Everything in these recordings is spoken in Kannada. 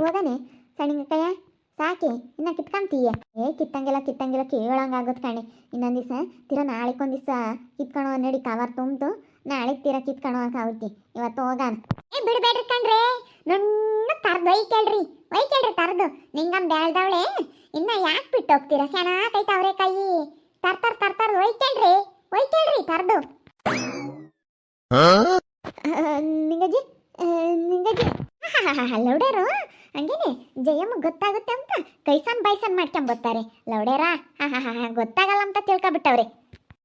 ಹೋಗನೆ. ಸಣ್ಣಿಕಯ್ಯ ಸಾಕಿ ಇನ್ನ ಕಿತ್ಕೊಂತೀಯ? ಏ ಕಿತ್ತಂಗಿಲ್ಲ ಕಿತ್ತಂಗಿಲ್ಲ ಕೇಳಂಗಾಗುತ್ತೆ ಕಣೆ. ಇನ್ನೊಂದು ದಿವಸ ತೀರ ನಾಳೆಗೊಂದು ದಿವಸ ಕಿತ್ಕೊಳೋ ನಡಿ ಕವರ್ ತುಂಬ್ತು ನಾಳೆ ತೀರ ಕಿತ್ಕೊಳೋ ಆಗುತ್ತೆ ಇವತ್ತು ಹೋಗಾನ. ಏ ಬಿಡಬೇಡ್ರಿ ಕಣ್ರಿ. ನನ್ನ ತರ್ದು ಒಯ್ಕೇಳ್ರಿ ಒಯ್ಕೇಳ್ರಿ ತರ್ದು. ನಿಂಗಮ್ ಬೆಳ್ದವಳೆ ಇನ್ನ ಯಾಕೆ ಬಿಟ್ಟು ಹೋಗ್ತೀರ? ಚೆನ್ನಾಗೈತೆ ಅವ್ರೆ ಕೈ. ತರ್ತರ್ ಕೇಳ್ರಿ. ಒಯ್ಕೇಳ್ರಿ ಒಯ್ಕೇಳ್ರಿ ತರ್ದು. ನಿಂಗಜ್ಜಿ ಹಾ ನಿಂಗಜ್ಜಿ ಲೌಡೇರು ಹಂಗೇನೆ ಜಯಮ್ಮ ಗೊತ್ತಾಗುತ್ತೆ ಅಂತ ಕೈಸನ್ ಬೈಸನ್ ಮಾಡ್ಕೊಂಬತ್ತಾರೆ ಲೌಡೇರ ಹಾ ಹಾ ಹಾ ಗೊತ್ತಾಗಲ್ಲ ಅಂತ ತಿಳ್ಕೊಬಿಟ್ಟವ್ರೆ.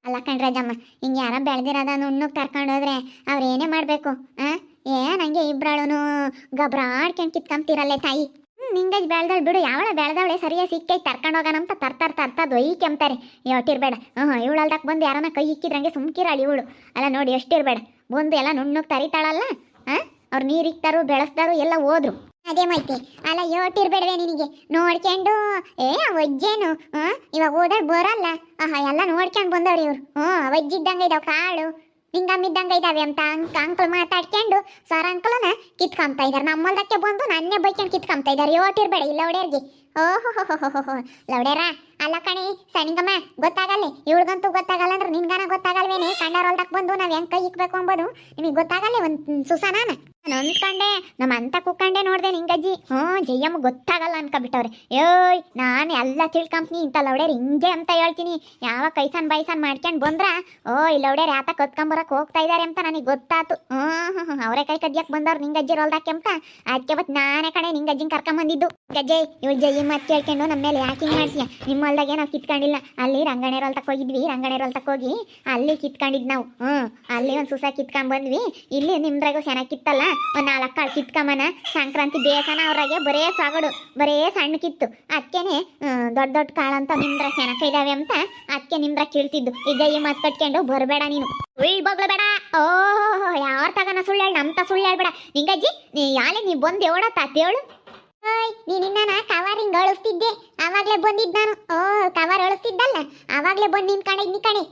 ಅಲ್ಲ ಕಣ್ರಾಜಮ್ಮ ಹಿಂಗೆ ಯಾರ ಬೆಳೆದಿರೋದ ನುಣ್ಣಗೆ ಕರ್ಕೊಂಡು ಹೋದ್ರೆ ಏನೇ ಮಾಡಬೇಕು ಆ? ಏ ಹಂಗೆ ಇಬ್ರಾಳುನು ಗಬ್ರಾಡ್ಕೊಂಡು ಕಿತ್ಕೊಂತೀರಲ್ಲೇ ತಾಯಿ? ಹ್ಮ್, ಬೆಳೆದಳು ಬಿಡು ಯಾವಳ ಬೆಳೆದವಳೆ ಸರಿಯಾಗಿ ಸಿಕ್ಕೈ ತರ್ಕೊಂಡು ಹೋಗೋಣ ಅಂತ ತರ್ತಾರ ತರ್ತದ ಒಯ್ಕೆಂಬ್ತಾರೆ ಯೋಟಿರ್ಬೇಡ ಹ್ಞೂ ಇವಳಲ್ದಕ್ಕೆ ಬಂದು ಯಾರನ್ನ ಕೈ ಇಕ್ಕಿದ್ರಂಗೆ ಸುಮ್ಕಿರಾಳು ಇವಳು. ಅಲ್ಲ ನೋಡಿ ಎಷ್ಟಿರ್ಬೇಡ ಬಂದು ಎಲ್ಲ ನುಣ್ಣಗೆ ತರಿತಾಳಲ್ಲ ಆ? ಅವ್ರು ನೀರು ಇಕ್ತಾರು ಬೆಳೆಸ್ತಾರು ಎಲ್ಲ ಹೋದ್ರು. ಅದೇ ಮೈತಿ. ಅಲ್ಲ, ಯೋಟಿರ್ಬೇಡವೆ ನಿನಗೆ. ನೋಡ್ಕೊಂಡು. ಏ ಅವಜ್ಜೇನು ಹ್ಮ್ ಇವಾಗ ಓದಾಡ್ ಬರಲ್ಲ. ಆಹಾ, ಎಲ್ಲ ನೋಡ್ಕೊಂಡು ಬಂದವ್ರಿ ಇವ್ರು. ಹ್ಞೂ ಅವಜ್ಜಿದ್ದಂಗೆ ಇದಾವೆ ಕಾಳು. ಹಿಂಗಮ್ಮಿದ್ದಂಗೆ ಇದಾವೆ ಅಂತ ಅಂಕ, ಅಂಕಲ್ ಮಾತಾಡ್ಕೊಂಡು ಸರ್ ಅಂಕಲನ ಕಿತ್ಕೊಂತ ಇದಾರೆ. ನಮ್ಮಲ್ದಕ್ಕೆ ಬಂದು ನನ್ನೇ ಬೈಕೊಂಡು ಕಿತ್ಕೊಂತ ಇದಾರೆ. ಯೋಟಿರ್ಬೇಡ ಇಲ್ಲ ಒಡೆಯರ್ಗೆ ಓಹೋ ಲೌಡೇರ ಅಲ್ಲ ಕಣಿ ಸಣಿಗಮ್ಮ ಗೊತ್ತಾಗಲ್ಲ? ಇವಳಿಗಂತೂ ಗೊತ್ತಾಗಲ್ಲ ಅಂದ್ರೆ ನಿನ್ಗಾನ ಗೊತ್ತಾಗಲ್ವೇನೆ? ಕಂಡಾರೊಲ್ದಕ್ ಬಂದು ನಾವ್ ಹೆಂಗ್ ಕೈ ಇಕ್ಬೇಕು ಅಂಬೋದು? ನಿಮಗೆ ಗೊತ್ತಾಗಲ್ಲ ಒಂದ್ ಸುಸಾನಾನ ನಾನು? ಅಂದ್ಕೊಂಡೆ ನಮ್ಮ ಅಂತ ಕುಕ್ಕಂಡೆ ನೋಡ್ದೆ ನಿಂಗಜ್ಜಿ. ಹ್ಞೂ ಜಯ್ಯಮ್ಮ ಗೊತ್ತಾಗಲ್ಲ ಅನ್ಕೊಬಿಟ್ಟವ್ರೆ. ಏಯ್, ನಾನು ಎಲ್ಲ ತಿಳ್ಕಂಪ್ನಿ ಇಂಥ ಲೌಡೇರ್ ಹಿಂಗೆ ಅಂತ ಹೇಳ್ತೀನಿ. ಯಾವ ಕೈಸನ್ ಬೈಸನ್ ಮಾಡ್ಕೊಂಡು ಬಂದ್ರ? ಓ ಈ ಲೌಡೇರ್ ಯಾತ ಕತ್ಕೊಂಬರಕ್ಕೆ ಹೋಗ್ತಾ ಇದಾರೆ ಅಂತ ನನಗೆ ಗೊತ್ತಾತು. ಹ್ಞೂ ಹ್ಞೂ ಅವರೇ ಕೈ ಕದ್ಯಕ್ ಬಂದವ್ರು ನಿಂಗಜ್ಜಿ ರೋಲ್ದಾಕೆ ಅಂತ ಅದಕ್ಕೆ ಬತ್ ನಾನೇ ಕಣೆ ನಿಂಗಜ್ಜಿನ ಕರ್ಕೊಂಬಂದಿದ್ದು. ಗಜ್ಜೆ ಇವಳು ಜಯ್ಯಮ್ಮ ಮತ್ತೆ ಕೇಳ್ಕೊಂಡು ನಮ್ಮ ಮೇಲೆ ಯಾಕಿಂಗ್ ಮಾಡ್ತೀಯ? ನಿಮ್ಮ ಹೊಲ್ದಾಗೆ ನಾವು ಕಿತ್ಕೊಂಡಿಲ್ಲ. ಅಲ್ಲಿ ರಂಗಣೇರ್ ಹೊಲ್ತಕ್ ಹೋಗಿದ್ವಿ. ರಂಗಣೇರ್ ತಕ್ಕ ಹೋಗಿ ಅಲ್ಲಿ ಕಿತ್ಕೊಂಡಿದ್ ನಾವು. ಹ್ಞೂ ಅಲ್ಲಿ ಒಂದು ಸುಸ ಕಿತ್ಕೊಂಡ್ ಬಂದ್ವಿ. ಇಲ್ಲಿ ನಿಮ್ದ್ರಾಗ ಚೆನ್ನಾಗಿ ಕಿತ್ತಲ್ಲ. ಒಂದು ನಾಲ್ಕು ಕಾಳು ಕಿತ್ಕೊಂಬನ. ಸಂಕ್ರಾಂತಿ ಬೇಸನ ಅವ್ರಾಗೆ ಬರೇ ಸಾಗಡು. ಬರೇ ಸಣ್ಣ ಕಿತ್ತು. ಅದಕ್ಕೇನೆ ದೊಡ್ಡ ದೊಡ್ಡ ಕಾಳು ಅಂತ ನಿಮ್ದ್ರ ಸೆನಕ ಇದಾವೆ ಅಂತ ಅದಕ್ಕೆ ನಿಮ್ದ್ರ ಕೀಳ್ತಿದ್ದು. ಈಗ ಈ ಮಾತು ಕಟ್ಕೊಂಡು ಬರಬೇಡ ನೀನು. ಉಯ್ ಬಗ್ಲ ಬೇಡ. ಓಹೋ, ಯಾರ ತಗನ ಸುಳ್ಳು ನಮ್ತ ಸುಳ್ಳು ಹೇಳ್ಬೇಡ. ನಿಂಗಜ್ಜಿ, ನೀ ಯಾಲೆ, ನೀ ಬಂದು ಎವಡತ್ತ ತೇಳು ಓಯ್ ನಾ ಕವರ್ ಹಿಂಗ್ ಅಳಿಸ್ತಿದ್ದೆ. ಆವಾಗ್ಲೇ ಬಂದಿದ್ ನಾನು. ಓ ಕವರ್ ಅಳಿಸ್ತಿದ್ದಲ್ಲ? ಆವಾಗ್ಲೇ ಬಂದು ನಿನ್ ಕಣೆ ನಿ ಕಣೆ.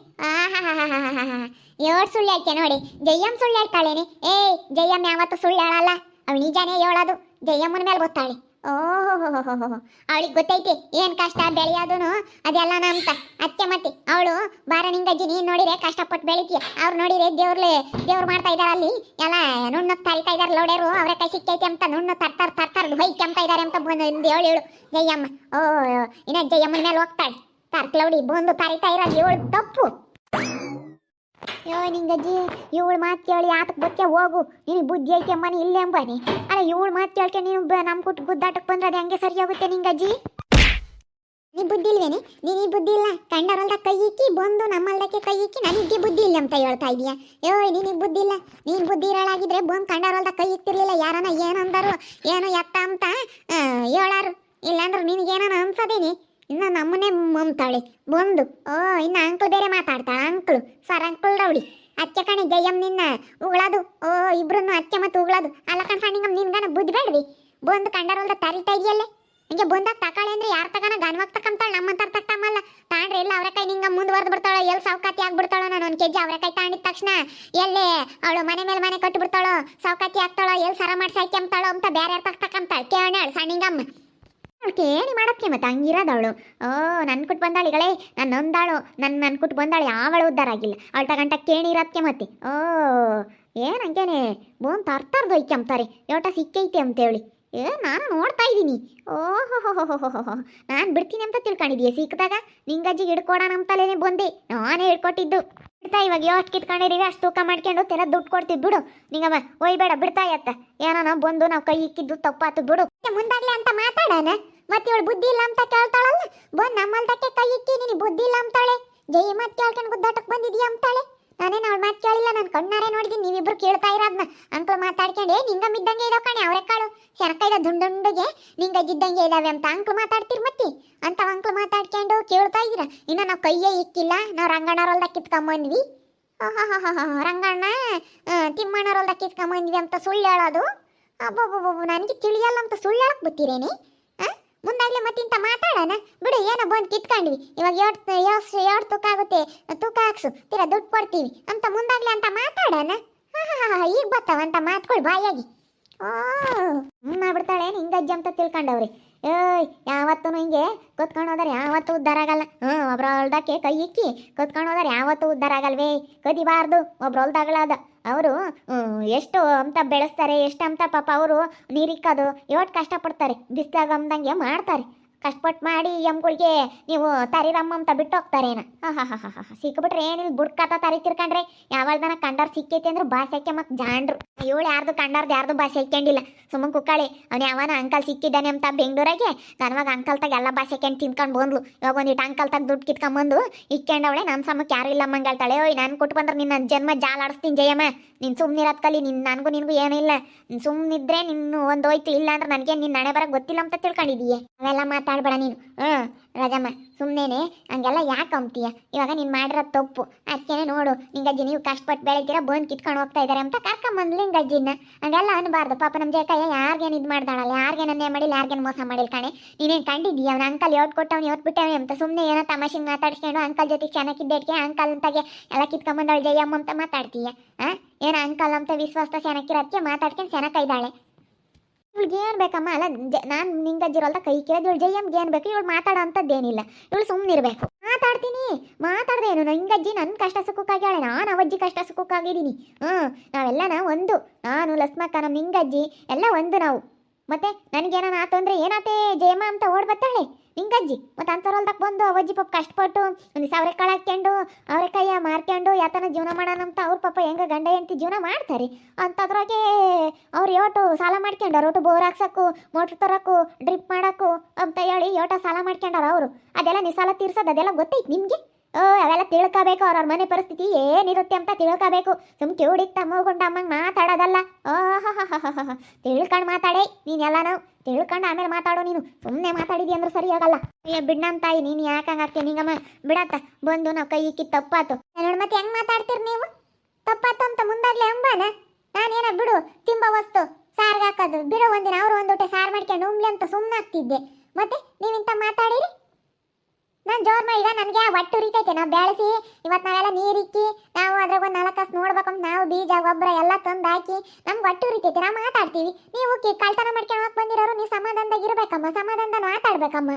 ಏಳ್ ಸುಳ್ಳು ಹೇಳ್ತೆ ನೋಡಿ. ಜಯಮ್ ಸುಳ್ಳು ಹೇಳ್ತಾಳೇನೆ. ಏಯ್ ಜಯ್ಯಮ್ ಯಾವತ್ತು ಸುಳ್ಳು ಹೇಳಲ್ಲ. ಅವಳು ನಿಜಾನೇ ಹೇಳೋದು. ಜಯ್ಯಮ್ಮನ ಮೇಲೆ ಗೊತ್ತಾಳೆ. ಓಹೋ, ಅವಳಿಗೆ ಗೊತ್ತೈತಿ ಏನ್ ಕಷ್ಟ ಬೆಳೆಯೋದನು? ಅದೆಲ್ಲ ನಮ್ತ. ಅತ್ತೆ ಮತ್ತೆ. ಅವಳು ಬಾರ ನಿಂಗಜ್ಜಿ, ನೀನ್ ನೋಡಿದ್ರೆ ಕಷ್ಟಪಟ್ಟು ಬೆಳಿತೀಯ. ಅವ್ರು ನೋಡಿದ್ರೆ ದೇವ್ರಲೆ, ದೇವ್ರು ಮಾಡ್ತಾ ಇದಾರೆ ಅಲ್ಲಿ. ಎಲ್ಲ ನುಣ್ಣ ತರಿತಾ ಇದಾರೆ ಲೋಡೇರು ಅವ್ರ ಕೈ ಸಿಕ್ಕೈತಿ ಅಂತ ನುಣ್ಣು ತರ್ತಾರ ತರ್ತಾರ ಹೊಯ್ಕೆಂತ ಇದಾರೆ ಅಂತ ಬಂದು ಹೇಳು ಹೇಳು. ಜಯಮ್ಮ. ಓ ಇನ್ನ ಜಯಮ್ಮನ ಮೇಲೆ ಹೋಗ್ತಾಳೆ. ತರ್ಕ್ಲೌಡಿ ಬಂದು ತರಿತಾ ಇರೋದು ಏಳು ತಪ್ಪು. ಯೋ ನಿಂಗಜ್ಜಿ ಇವಳು ಮಾತು ಕೇಳಿ ಆಟಕ್ಕೆ ಬಕ್ಕೆ ಹೋಗು. ನಿನಗೆ ಬುದ್ಧಿ ಐತೆ ಮನೆ ಇಲ್ಲೇ ಅಂಬಾನಿ. ಅಲ್ಲ, ಇವಳು ಮಾತು ಕೇಳ್ಕೆ ನೀನು ನಮ್ಮ ಕುಟ್ಟು ಗುದ್ದಾಟಕ್ಕೆ ಬಂದ್ರೆ ಅದು ಹೆಂಗೆ ಸರಿ ಹೋಗುತ್ತೆ ನಿಂಗಜ್ಜಿ ನೀ ಬುದ್ಧಿ ಇಲ್ವೇನೆ? ನೀನು ಬುದ್ಧಿ ಇಲ್ಲ? ಕಂಡರಲ್ದ ಕೈ ಇಕ್ಕಿ ಬಂದು ನಮ್ಮಲ್ದಕ್ಕೆ ಕೈ ಇಕ್ಕಿ ನನಗೆ ಬುದ್ಧಿ ಇಲ್ಲ ಅಂತ ಹೇಳ್ತಾ ಇದೀಯ? ಯೋ, ನಿನಗೆ ಬುದ್ಧಿ ಇಲ್ಲ? ನೀನು ಬುದ್ಧಿ ಇರೋಳಾಗಿದ್ರೆ ಬಂದು ಕಂಡರಲ್ದ ಕೈ ಇಕ್ತಿರ್ಲಿಲ್ಲ ಯಾರನ ಏನಂದರು, ಏನು ಎತ್ತ ಅಂತ ಹೇಳಾರು. ಇಲ್ಲಾಂದ್ರೆ ನಿನಗೇನೋ ಅನ್ಸದೇನಿ? ಇನ್ನು ನಮ್ಮನೆ ಮಮ್ತಾಳೆ ಬಂದು. ಓ, ಇನ್ನು ಅಂಕಲ್ ಬೇರೆ ಮಾತಾಡ್ತಾ ಅಂಕಲ್ ಸರ್ ಅಂಕಲ್ ರೌಡಿ. ಅಚ್ಚೆ ಕಣೆ ಜಯಮ್ ನಿನ್ನ ಉಗಳದು. ಓ, ಇಬ್ರನ್ನು ಅಚ್ಚೆ ಮತ್ತೆ ಉಗಳದು. ಅಲ್ಲ ಕಣ ಸಣ್ಣ ನಿನ್ಗನ ಬುದ್ಧಿ ಬೇಡ್ವಿ. ಬಂದು ಕಂಡರಲ್ದ ತರಿತಾ ಇದೆಯಲ್ಲೇ ಹಿಂಗೆ ಬಂದಾಗ ತಕಾಳೆ ಅಂದ್ರೆ ಯಾರ ತಗನ? ಗನ್ವಾಗ್ ತಕ್ಕಂತಾಳ ನಮ್ಮಂತಾರ ತಕ್ಕಮ್ಮಲ್ಲ ತಾಂಡ್ರೆ ಎಲ್ಲ ಅವರಕಾಯಿ ನಿಂಗ ಮುಂದುವರೆದು ಬಿಡ್ತಾಳ ಎಲ್ಲಿ ಸೌಕಾತಿ ಆಗ್ಬಿಡ್ತಾಳ ನಾನು ಒಂದು ಕೆಜಿ ಅವರೆಕಾಯಿ ತಾಂಡಿದ ತಕ್ಷಣ. ಎಲ್ಲಿ ಅವಳು ಮನೆ ಮೇಲೆ ಮನೆ ಕಟ್ಟಿಬಿಡ್ತಾಳೋ ಬಿಡ್ತಾಳೋ ಸಾವ್ಕಾತಿ ಆಗ್ತಾಳೋ ಎಲ್ಲಿ ಸರ ಮಾಡಿ ಅಂತಾಳೋ ಅಂತ ಬೇರೆ ಯಾರ ತಕ್ಕ ತಕ್ಕಂತಾಳ ಕೇಳಾಳ ಸಣ್ಣಿಂಗಮ್ಮ ಕೇಳಿ ಮಾಡಕ್ಕೆ ಮತ್ತೆ ಹಂಗಿರೋದವಳು. ಓ ನನ್ನ ಕುಟ್ ಬಂದಾಳಿಗಳೇ ನನ್ನ ನಾನು ನೊಂದಾಳು. ನನ್ನ ನನ್ನ ಕುಟ್ ಬಂದಾಳು. ಯಾವಳು ಉದ್ದಾರ ಆಗಿಲ್ಲ. ಅವಳ ತಗಂಟ ಕೇಣಿ ಇರೋದಕ್ಕೆ ಮತ್ತೆ. ಓ, ಏನ್ ಹಂಗೇನೆ? ಬೋನ್ ತರ್ತಾರ್ದು ಐಕೆ ಅಂತಾರೆ. ಯೋಟ ಸಿಕ್ಕೈತೆ ಅಂತೇಳಿ. ಏ, ನಾನು ನೋಡ್ತಾ ಇದ್ದೀನಿ. ಓಹೋ ನಾನು ಬಿಡ್ತೀನಿ ಅಂತ ತಿಳ್ಕೊಂಡಿದ್ದೀಯ ಸಿಕ್ಕಿದಾಗ? ನಿಂಗಜ್ಜಿಗೆ ಹಿಡ್ಕೊಡೋಣ ಅಂತಲೇನೆ ಬಂದೆ. ನಾನೇ ಹಿಡ್ಕೊಟ್ಟಿದ್ದು. ಬಿಡ್ತಾ ಇವಾಗ ಎಷ್ಟು ಕಿತ್ಕೊಂಡಿದೀವಿ ಅಷ್ಟು ತೂಕ ಮಾಡ್ಕೊಂಡು ತೆರ ದುಡ್ಡು ಕೊಡ್ತೀವಿ ಬಿಡು. ನಿಂಗಮ್ಮ ಒಯ್ ಬೇಡ ಬಿಡ್ತಾ ಇತ್ತ ಏನೋ ನಾವು ಬಂದು ನಾವು ಕೈ ಇಕ್ಕಿದ್ದು ತಪ್ಪಾತು ಬಿಡು. ಮುಂದಾಗ್ಲಿ ಅಂತ ಮಾತಾಡೋಣ? ಮತ್ತೆ ಇವಳು ಬುದ್ಧಿ ಇಲ್ಲ ಅಂತ ಕೇಳ್ತಾಳಲ್ಲ? ಬಂದು ನಮ್ಮಲ್ದಕ್ಕೆ ಕೈ ಇಕ್ಕಿ ನೀನು ಬುದ್ಧಿ ಇಲ್ಲ ಅಂತಾಳೆ. ಜೈ ಮತ್ತೆ ಕೇಳ್ಕೊಂಡು ಗುದ್ದಾಟಕ್ಕೆ ಬಂದಿದ್ಯಾ ಅಂತಾಳೆ. ನಾನೇನು ಅವಳು ಮಾತು ಕೇಳಿಲ್ಲ, ನಾನು ಕಣ್ಣಾರೆ ನೋಡಿದ್ದೀನಿ ನೀವಿಬ್ರು ಕೇಳ್ತಾ ಇರೋದ್ನ. ಅಂಕಲ್ ಮಾತಾಡ್ಕೊಂಡು, ಏ ನಿಂಗಮ್ ಇದ್ದಂಗೆ ಇದಾವ ಕಣೆ, ಅವರೇ ಕಾಳು. ದುಂಡುಗೆ ದುಂಡುಂಡುಗೆ ನಿಂಗಜ್ಜಿದ್ದಂಗೆ ಇದಾವೆ ಅಂತ ಅಂಕಲ್ ಮಾತಾಡ್ತೀರಿ ಮತ್ತೆ? ಅಂತ ಅಂಕಲ್ ಮಾತಾಡ್ಕೊಂಡು ಕೇಳ್ತಾ ಇದ್ದೀರಾ, ಇನ್ನು ನಾವು ಕೈಯೇ ಇಕ್ಕಿಲ್ಲ, ನಾವು ರಂಗಣ್ಣರೊಲ್ದ ಕಿತ್ಕೊಂಬಂದ್ವಿ. ರಂಗಣ್ಣ ತಿಮ್ಮಣ್ಣರೊಲ್ದ ಕಿತ್ಕೊಂಬಂದ್ವಿ ಅಂತ ಸುಳ್ಳು ಹೇಳೋದು? ಅಬ್ಬಬ್ಬಬ್ಬ ನನಗೆ ತಿಳಿಯಲ್ಲ ಅಂತ ಸುಳ್ಳು ಹೇಳಕ್ ಬತ್ತೀರೇನೆ? ಮುಂದಾಗ್ಲೇ ಮತ್ತಿಂತ ಮಾತಾಡೋಣ? ಬಿಡು, ಏನೋ ಬಂದು ಕಿತ್ಕೊಂಡ್ವಿ. ಇವಾಗ ಎರಡು ಎರಡು ತೂಕ ಆಗುತ್ತೆ? ತೂಕ ಹಾಕ್ಸು. ತೀರಾ ದುಡ್ಡು ಕೊಡ್ತೀವಿ. ಅಂತ ಮುಂದಾಗ್ಲೇ ಅಂತ ಮಾತಾಡೋಣ? ಹಾ ಹಾ ಹಾ ಈಗ ಬರ್ತಾವ ಅಂತ ಮಾತುಗಳು ಬಾಯಾಗಿ. ಓ ಮಾಡ್ಬಿಡ್ತಾಳೆ. ಹಿಂಗಜ್ಜಿ ಅಂತ ತಿಳ್ಕೊಂಡವ್ರಿ. ಏಯ್ ಯಾವತ್ತೂ ಹಿಂಗೆ ಹೋದ್ರೆ ಯಾವತ್ತೂ ಉದ್ಧಾರ ಆಗಲ್ಲ. ಹ್ಞೂ ಒಬ್ರ ಹೊಲ್ದಕ್ಕೆ ಕೈ ಇಕ್ಕಿ ಹೋದ್ರೆ ಯಾವತ್ತೂ ಉದ್ಧಾರ ಆಗಲ್ವೇ. ಕದಿಬಾರ್ದು ಒಬ್ರು ಹೊಲ್ದಾಗಲಾದ ಅವರು ಎಷ್ಟು ಅಂತ ಬೆಳೆಸ್ತಾರೆ, ಎಷ್ಟು ಅಂತ ಪಾಪ ಅವರು ನೀರಿಕ್ಕೋದು ಎಷ್ಟು ಕಷ್ಟಪಡ್ತಾರೆ, ಬಿಸ್ಲಾಗ ಅಂದಂಗೆ ಮಾಡ್ತಾರೆ. ಕಷ್ಟಪಟ್ಟು ಮಾಡಿ ಎಮ್ಗಳಿಗೆ ನೀವು ತರಿರಮ್ಮ ಅಂತ ಬಿಟ್ಟು ಹೋಗ್ತಾರೇನ? ಹಾಂ ಸಿಕ್ಬಿಟ್ರೆ ಏನಿಲ್ಲ ಬುಡ್ಕತ ತರಿ ತಿರ್ಕೊಂಡ್ರೆ ಯಾವಾಗ್ದನ ಕಂಡಾರ್ ಸಿಕ್ಕೈತಿ ಅಂದ್ರೆ ಭಾಷೆಕ್ಕೆ ಮತ್ತೆ ಜಾಂಡ್ರು ಇವಳು ಯಾರ್ದು ಕಂಡಾರ್ದು ಯಾರ್ದು ಭಾಷೆ ಹಾಕ್ಯಂಡಿಲ್ಲ. ಸುಮ್ಮನೆ ಕುಕ್ಕಾಳಿ, ಅವ್ನು ಯಾವನ ಅಂಕಲ್ ಸಿಕ್ಕಿದ್ದಾನೆ ಅಂತ ಬೆಂಗಳೂರಾಗೆ ನನವಾಗ ಅಂಕಲ್ ತಾಗ ಎಲ್ಲ ಭಾಷೆ ಹಾಕ್ಯಂಡ್ ತಿನ್ಕೊಂಡು ಬಂದ್ಲು. ಇವಾಗ ಒಂದಿಟ್ಟು ಅಂಕಲ್ ತಾಗ ದುಡ್ಡು ಕಿತ್ಕೊಂಬಂದು ಇಕ್ಕೊಂಡವಳೆ ನಮ್ಮ ಸಮಕ್ಕೆ ಯಾರು ಇಲ್ಲ ಮಂಗಳ್ತಾಳೆ. ಓಯ್, ನಾನು ಕೊಟ್ಟು ಬಂದ್ರೆ ನಿನ್ನ ಜನ್ಮ ಜಾಲಾಡಿಸ್ತೀನಿ ಜಯಮ್ಮ. ನೀನು ಸುಮ್ಮನಿರೋದ್ ಕಲಿ, ನಿನ್ ನನಗೂ ನಿನಗೂ ಏನೂ ಇಲ್ಲ. ನೀನು ಸುಮ್ಮನಿದ್ರೆ ನಿನ್ನ ಒಂದು ಹೋಯ್ತು ಇಲ್ಲ ಅಂದ್ರೆ ನನಗೆ ನಿನ್ನ ಹಣೆ ಬರ ಗೊತ್ತಿಲ್ಲ ಅಂತ ತಿಳ್ಕೊಂಡಿದೀಯ. ಅವೆಲ್ಲ ಮಾತಾಡ್ಬೇಡ ನೀನು. ಹ್ಞೂ ರಾಜಮ್ಮ ಸುಮ್ಮನೆ ಹಂಗೆಲ್ಲ ಯಾಕೆ ಅಂಬ್ತೀಯ ಇವಾಗ ನೀನು ಮಾಡಿರೋ ತಪ್ಪು. ಅದಕ್ಕೇನೆ ನೋಡು, ನಿಂಗಜ್ಜಿ, ನೀವು ಕಷ್ಟಪಟ್ಟು ಬೆಳಿತೀರ ಬಂದು ಕಿತ್ಕೊಂಡು ಹೋಗ್ತಾ ಇದ್ದಾರೆ ಅಂತ ಕರ್ಕೊಂಬಂದ್ಲು ಹಿಂಗಜ್ಜಿನ ಹಂಗೆಲ್ಲ ಅನ್ಬಾರ್ದು, ಪಾಪ ನಮ್ಮ ಜಯಕಯ್ಯ ಯಾರಿಗೇನು ಇದು ಮಾಡ್ದಾಳಲ್ಲ, ಯಾರಿಗೇನು ಅನ್ಯಾಯ ಮಾಡಿಲ್ಲ, ಯಾರಿಗೇನು ಮೋಸ ಮಾಡಿಲ್ಲ ಕಾಣೆ. ನೀನೇನು ಕಂಡಿದ್ದೀಯ? ಅವ್ನ ಅಂಕಲ್ ಯಾವ್ದು ಕೊಟ್ಟವ್ನು, ಯಾವ್ದು ಬಿಟ್ಟವ್ನು ಅಂತ ಸುಮ್ಮನೆ ಏನೋ ತಮಾಷೆಗೆ ಮಾತಾಡ್ಸ್ಕೊಂಡು ಅಂಕಲ್ ಜೊತೆ ಚೆನ್ನಾಗಿದ್ದಕ್ಕೆ ಅಂಕಲ್ ಅಂತಾಗೆ ಎಲ್ಲ ಕಿತ್ಕೊಂಬಂದವಳು ಜಯಮ್ಮ ಅಂತ ಮಾತಾಡ್ತೀಯ? ಹಾಂ? ಏನೋ ಅಂಕಲ್ ಅಂತ ವಿಶ್ವಾಸ ಚೆನ್ನಾಗಿರೋದಕ್ಕೆ ಮಾತಾಡ್ಕೊಂಡು ಚೆನ್ನಾಗಿ ಇದ್ದಾಳೆ ಇವಳಿಗೆ ಏನು ಬೇಕಮ್ಮ? ಅಲ್ಲ ನಾನು ನಿಂಗಜ್ಜಿರೋಲ್ದ ಕೈ ಕೇಳಿದ್ ಇವಳು ಜಯಮ್ಗೆ ಏನು ಬೇಕು? ಇವಳು ಮಾತಾಡೋ ಅಂಥದ್ದೇನಿಲ್ಲ. ಇವಳು ಸುಮ್ಮನಿರಬೇಕು ಮಾತಾಡ್ತೀನಿ. ಮಾತಾಡ್ದೇನು ನಿಂಗಜ್ಜಿ ನನ್ನ ಕಷ್ಟ ಸುಖಕ್ಕಾಗ್ಯಾಳೆ. ನಾನು ಅವಜ್ಜಿ ಕಷ್ಟ ಸುಖಕ್ಕಾಗಿದ್ದೀನಿ. ಹ್ಞೂ, ನಾವೆಲ್ಲನ ಒಂದು. ನಾನು, ಲಸ್ಮಕ್ಕ ನಮ್ಮ ನಿಂಗಜ್ಜಿ ಎಲ್ಲ ಒಂದು ನಾವು. ಮತ್ತೆ ನನಗೇನಾನ ಆತು ಅಂದ್ರೆ ಏನಾತೇ ಜಯಮ್ಮ ಅಂತ ಓಡ್ ಬರ್ತಾಳೆ ನಿಂಗಜ್ಜಿ, ಮತ್ತೆ ಅಂಥವ್ರಲ್ದಕ್ಕೆ ಬಂದು ಅವಜ್ಜಿ ಪಾಪ ಕಷ್ಟಪಟ್ಟು ಒಂದು ಸಾವಿರ ಹಾಕ್ಕೊಂಡು ಅವರೆಕಾಯ ಮಾರ್ಕೊಂಡು ಯಾತನ ಜೀವನ ಮಾಡೋಣ ಅಂತ ಅವ್ರ ಪಾಪ ಹೆಂಗ ಗಂಡ ಹೆಂಡತಿ ಜೀವನ ಮಾಡ್ತಾರೆ. ಅಂಥದ್ರಾಗೆ ಅವ್ರು ಯೋಟು ಸಾಲ ಮಾಡ್ಕೊಂಡಾರ ಒಟ್ಟು ಬೋರ್ ಹಾಕ್ಸಕ್ಕು, ಮೋಟ್ರ್ ತರಕು ಡ್ರಿಪ್ ಮಾಡಕ್ಕು ಅಂತ ಹೇಳಿ ಯೋಟ ಸಾಲ ಮಾಡ್ಕೊಂಡಾರ ಅವರು. ಅದೆಲ್ಲ ನೀವು ಸಾಲ ತೀರ್ಸೋದು ಅದೆಲ್ಲ ಗೊತ್ತೈತಿ ನಿಮಗೆ? ಅವೆಲ್ಲ ತಿಳ್ಕೋಬೇಕು, ಅವ್ರವ್ರ ಮನೆ ಪರಿಸ್ಥಿತಿ ಏನಿರುತ್ತೆ ಅಂತ ತಿಳ್ಕೋಬೇಕು. ಸುಮ್ ಕಿವುಡಿಗೆ ತಮ್ಮಗೊಂಡು ಅಮ್ಮಂಗೆ ಮಾತಾಡೋದಲ್ಲ. ಓಹ್ ತಿಳ್ಕೊಂಡು ಮಾತಾಡೆ ನೀನು ಎಲ್ಲ ನಾವು ತಿಳ್ಕೊಂಡು ಆಮೇಲೆ ಮಾತಾಡೋ ನೀನು. ಸುಮ್ಮನೆ ಮಾತಾಡಿದಿ ಅಂದ್ರೆ ಸರಿ ಆಗಲ್ಲ. ಅಯ್ಯ ಬಿಡ್ನಮ್ ತಾಯಿ, ನೀನು ಯಾಕೆ ಹಂಗಾಗ್ತೀಯ ನಿಂಗಮ್ಮ, ಬಿಡತ್ತ. ಬಂದು ನಾವು ಕೈ ಇಕ್ಕಿ ತಪ್ಪಾತು. ನೋಡಿ ಮತ್ತೆ ಹೆಂಗ್ ಮಾತಾಡ್ತೀರಿ ನೀವು? ತಪ್ಪಾತು ಅಂತ ಮುಂದಾಗ್ಲೇ ಅಂಬಾನ? ನಾನೇನ ಬಿಡು, ತಿಂಬ ವಸ್ತು. ಸಾರ್ಗೆ ಬಿಡು ಒಂದಿನ, ಅವ್ರು ಒಂದು ಸಾರ್ ಮಾಡ್ಕೊಂಡು ಉಮ್ಲಿ ಅಂತ ಸುಮ್ಮನೆ ಆಗ್ತಿದ್ದೆ. ಮತ್ತೆ ನೀವಿಂತ ಮಾತಾಡಿರಿ? ನಾನು ಜೋರ್ ಮಾಡಿದ ನನಗೆ ಒಟ್ಟು ಉರಿತೈತೆ, ನಾವು ಬೆಳೆಸಿ ಇವತ್ತು ನಾವೆಲ್ಲ ನೀರಿಕ್ಕಿ ನಾವು ಅದ್ರಾಗ ಒಂದು ನಾಲ್ಕು ಕಾಸು ನೋಡ್ಬೇಕಂತ ನಾವು ಬೀಜ, ಗೊಬ್ಬರ ಎಲ್ಲ ತಂದು ಹಾಕಿ, ನಮ್ಗೆ ಒಟ್ಟು ಉರಿತೈತೆ, ನಾವು ಮಾತಾಡ್ತೀವಿ. ನೀವು ಕಳ್ತನ ಮಾಡ್ಕೊಂಡು ಹೋಗಿ ಬಂದಿರೋರು, ನೀವು ಸಮಾಧಾನದಾಗ ಇರ್ಬೇಕಮ್ಮ, ಸಮಾಧಾನದಾಗ ಮಾತಾಡ್ಬೇಕಮ್ಮ.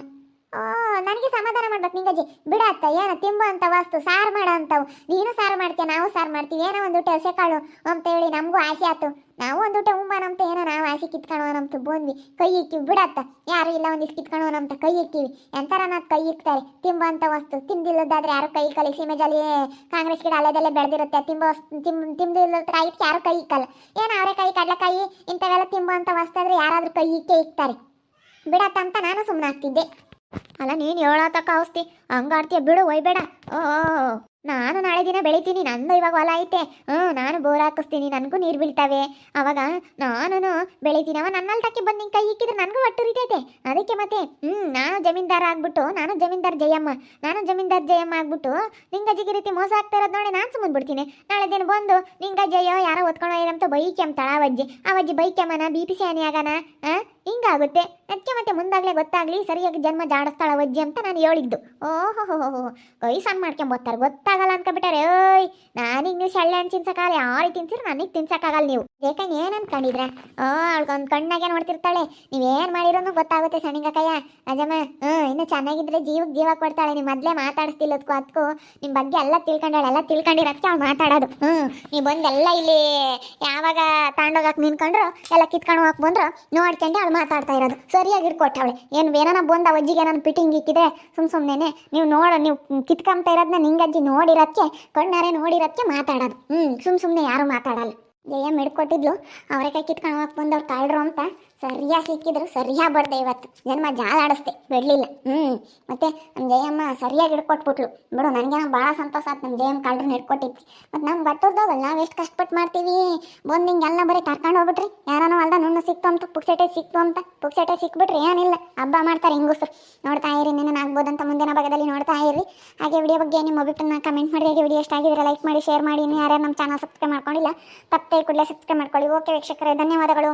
ನನಗೆ ಸಮಾಧಾನ ಮಾಡ್ಬೇಕು. ನಿಂಗಜ್ಜಿ ಬಿಡತ್ತ ಏನ ತಿಂಬ ಅಂತ ವಸ್ತು, ಸಾರು ಮಾಡೋ ಅಂತವು. ನೀನು ಸಾರು ಮಾಡ್ತೀಯ, ನಾವು ಸಾರು ಮಾಡ್ತೀವಿ. ಏನೋ ಒಂದು ಊಟ ಹಸೆ ಕಾಳು ಅಂತ ಹೇಳಿ ನಮಗೂ ಆಸೆ ಆತು. ನಾವು ಒಂದು ಊಟ ಉಂಬನಂತ ಏನೋ ನಾವು ಆಸೆ ನಮ್ಮ ಬಂದ್ವಿ. ಕೈ ಇಕ್ಕಿವಿ ಬಿಡತ್ತ ಯಾರು ಇಲ್ಲ ಒಂದಿಷ್ಟು ನಮ್ಮ ಕೈ ಇಕ್ಕಿವಿ. ಎಂತರ ನಾವು ಕೈ ಇಕ್ತಾರೆ, ತಿಂಬ ಅಂತ ವಸ್ತು. ತಿಂದಿಲ್ಲದಾದ್ರೆ ಯಾರು ಕೈ ಇಕ್ಕಲ್ಲ ಸೀಮೆಜಲ್ಲಿ ಸೀಮೆ ಜಾಲಿ ಕಾಂಗ್ರೆಸ್ ಗಿಡ ಅಲ್ಲದಲ್ಲೇ ಬೆಳೆದಿರುತ್ತೆ. ತಿಂಬ ತಿಮ್ ತಿಂದಿಲ್ಲ ಯಾರು ಕೈ ಇಕ್ಕಲ್ಲ. ಕೈ ಅವರೆಕಾಯಿ ಕೈ, ಇಂಥವೆಲ್ಲ ತಿಂಬ ಅಂತ ವಸ್ತು ಆದ್ರೆ ಯಾರಾದ್ರೂ ಕೈ ಇಕ್ಕೇ ಇಕ್ತಾರೆ. ಬಿಡತ್ತಂತ ನಾನು ಸುಮ್ಮನೆ ಆಗ್ತಿದ್ದೆ. ಅಲ್ಲ, ನೀನು ಹೇಳತಕ್ಕ ಔಷಧಿ. ಹಂಗಾಡ್ತೀಯ ಬಿಡು, ಒಯ್ಬೇಡ. ಓ ನಾನು ನಾಳೆ ದಿನ ಬೆಳಿತೀನಿ, ನಂದು ಇವಾಗ ಹೊಲ ಐತೆ. ಹ್ಞೂ, ನಾನು ಬೋರ್ ಹಾಕಿಸ್ತೀನಿ, ನನಗೂ ನೀರು ಬೀಳ್ತವೆ. ಅವಾಗ ನಾನು ಬೆಳಿತೀನಿ. ಅವ ನನ್ನಲ್ಲಿ ತಕ್ಕಿ ಬಂದು ನಿನ್ನ ಕೈ ಇಕ್ಕಿದ್ರೆ ನನಗೂ ಒಟ್ಟು ರೀತೈತೆ ಅದಕ್ಕೆ ಮತ್ತೆ, ಹ್ಞೂ, ನಾನು ಜಮೀನ್ದಾರ ಆಗ್ಬಿಟ್ಟು, ನಾನು ಜಮೀನ್ದಾರ್ ಜಯಮ್ಮ, ನಾನು ಜಮೀನ್ದಾರ್ ಜಯಮ್ಮ ಆಗ್ಬಿಟ್ಟು ನಿಂಗಜ್ಜಿಗೆ ರೀತಿ ಮೋಸ ಆಗ್ತಾ ಇರೋದು ನೋಡಿ ನಾನು ಸುಮ್ಮನೆ ಬಿಡ್ತೀನಿ. ನಾಳೆ ದಿನ ಬಂದು ನಿಂಗಜ್ಜಯ್ಯೋ ಯಾರೋ ಒತ್ಕೊಂಡು ಏನಂತ ಬೈಕೆ ತಳ ಅವಜ್ಜಿ ಅವಜ್ಜಿ ಬೈಕ್ಯಮ್ಮನ ಬಿ ಪಿ ಸಿ ಹಾನಿ ಹಾಂ ಹಿಂಗಾಗುತ್ತೆ. ಅದಕ್ಕೆ ಮತ್ತೆ ಮುಂದಾಗಲೇ ಗೊತ್ತಾಗಲಿ, ಸರಿಯಾಗಿ ಜನ್ಮ ಜಾಡಿಸ್ತಾಳ ವಜ್ಜಿ ಅಂತ ನಾನು ಹೇಳಿದ್ದು. ಓಹೋ ಕೈ ಸಣ್ಣ ಮಾಡ್ಕೊಂಬತ್ತಾರೆ ಗೊತ್ತಾಗಲ್ಲ ಅನ್ಕೊಬಿಟ್ಟಾರೆ ಓಯ್ ನಾನೀಗ ನೀವು ಸಳ್ಳೆ ಹಣ್ಣು ತಿನ್ಸಕ್ಕಾಗಲ್ಲ, ಯಾರಿಗೆ ತಿನ್ಸಿರು ನನಗೆ ತಿನ್ಸಕ್ಕಾಗಲ್ಲ ನೀವು. ಬೇಕಂಗೆ ಏನು ಅನ್ಕೊಂಡಿದ್ರ? ಓ ಅವಳಿಗೊಂದು ಕಣ್ಣಾಗೆ ನೋಡ್ತಿರ್ತಾಳೆ. ನೀವೇನು ಮಾಡಿರೋನು ಗೊತ್ತಾಗುತ್ತೆ ಸಣ್ಣಿಂಗಕ್ಕಯ್ಯ ಅಜಮ್ಮ, ಹ್ಞೂ, ಇನ್ನು ಚೆನ್ನಾಗಿದ್ರೆ ಜೀವಕ್ಕೆ ಜೀವ ಕೊಡ್ತಾಳೆ ನೀವು ಮೊದಲೇ ಮಾತಾಡಿಸ್ತಿಲ್ಲದಕ್ಕೂ ಅದಕ್ಕೂ ನಿಮ್ಮ ಬಗ್ಗೆ ಎಲ್ಲ ತಿಳ್ಕೊಂಡಾಳೆ, ಎಲ್ಲ ತಿಳ್ಕೊಂಡಿರೋದಕ್ಕೆ ಅವ್ಳು ಮಾತಾಡೋದು. ಹ್ಞೂ, ನೀವು ಬಂದೆಲ್ಲ ಇಲ್ಲಿ ಯಾವಾಗ ತಾಂಡೋಗಕ್ಕೆ ನಿನ್ಕೊಂಡ್ರು ಎಲ್ಲ ಕಿತ್ಕೊಂಡು ಹೋಗಕ್ಕೆ ಬಂದ್ರು, ನೋಡ್ಕೊಂಡು ಅವಳು ಮಾತಾಡ್ತಾ ಇರೋದು. ಸರಿಯಾಗಿ ಇಟ್ಕೊಟ್ಟವಳೆ ಏನು ಏನಾನ ಬಂದ ಅಜ್ಜಿಗೆ ನಾನು ಪಿಟಿಂಗ್ ಇಕ್ಕಿದ್ರೆ? ಸುಮ್ ಸುಮ್ಮನೆ ನೀವು ನೋಡ, ನೀವು ಕಿತ್ಕೊಂತ ಇರೋದನ್ನ ನಿಂಗಜ್ಜಿ ನೋಡಿರೋದಕ್ಕೆ ಕಣ್ಣಾರೆ ನೋಡಿರೋದಕ್ಕೆ ಮಾತಾಡೋದು. ಹ್ಞೂ ಸುಮ್ ಸುಮ್ಮನೆ ಯಾರು ಮಾತಾಡಲ್ಲ. ಜಯ ಹಿಡ್ಕೊಟ್ಟಿದ್ಲು? ಅವರೇಕಾಯಿ ಕಿತ್ಕೊಂಡು ಹೋಗಕ್ಕೆ ಬಂದವ್ರು ತಾಳ್ರು ಅಂತ. ಸರಿಯಾಗಿ ಸಿಕ್ಕಿದ್ರು ಸರಿಯಾಗಿ ಬಡ್ದೆ ಇವತ್ತು. ಜನ್ಮ ಜಾಲ ಆಡಿಸ್ದೆ ಬಿಡಲಿಲ್ಲ ಹ್ಞೂ ಮತ್ತೆ ನಮ್ಮ ಜಯಮ್ಮ ಸರಿಯಾಗಿ ಹಿಡ್ಕೊಟ್ಬಿಟ್ಲು. ಬಿಡು ನನಗೆ ಭಾಳ ಸಂತೋಷ ಆಯ್ತು ನಮ್ಮ ಜಯಮ್ಮ ಕಾಲ್ರನ್ನ ಹಿಡ್ಕೊಟ್ಟಿದ್ವಿ ಮತ್ತು ನಮ್ಮ ಬಟ್ಟೋದವಲ್ಲ ನಾವು ಎಷ್ಟು ಕಷ್ಟಪಟ್ಟು ಮಾಡ್ತೀವಿ? ಬಂದು ಹಿಂಗೆಲ್ಲ ಬರೀ ಕರ್ಕೊಂಡು ಹೋಗ್ಬಿಟ್ರಿ. ಯಾರನೋ ಅಲ್ದ ನುಣ್ಣು ಸಿಕ್ತು ಅಂತ ಪುಕ್ಸೆಟೆ ಸಿಕ್ತು ಅಂತ ಪುಕ್ಸೆಟೆ ಸಿಕ್ಬಿಟ್ರಿ ಏನಿಲ್ಲ. ಹಬ್ಬ ಮಾಡ್ತಾರೆ ಹೆಂಗಸ್ರು. ನೋಡ್ತಾ ಇರಿ, ನಿನ್ನ ಆಗ್ಬೋದಂತ ಮುಂದಿನ ಭಾಗದಲ್ಲಿ ನೋಡ್ತಾ ಇರಿ. ಹಾಗೆ ವಿಡಿಯೋ ಬಗ್ಗೆ ನಿಮ್ಮ ಅಭಿಪ್ರಾಯನ ಕಮೆಂಟ್ ಮಾಡಿ. ಹಾಗೆ ವಿಡಿಯೋ ಇಷ್ಟ ಆಗಿದ್ರೆ ಲೈಕ್ ಮಾಡಿ ಶೇರ್ ಮಾಡಿ. ಇನ್ನು ಯಾರ್ಯಾರು ನಮ್ಮ ಚಾನಲ್ ಸಬ್ಸ್ಕ್ರೈಬ್ ಮಾಡ್ಕೊಂಡಿಲ್ಲ ತಪ್ಪೇ ಕೂಡಲೇ ಸಬ್ಸ್ಕ್ರೈಬ್ ಮಾಡ್ಕೊಳ್ಳಿ. ಓಕೆ ವೀಕ್ಷಕರೇ, ಧನ್ಯವಾದಗಳು.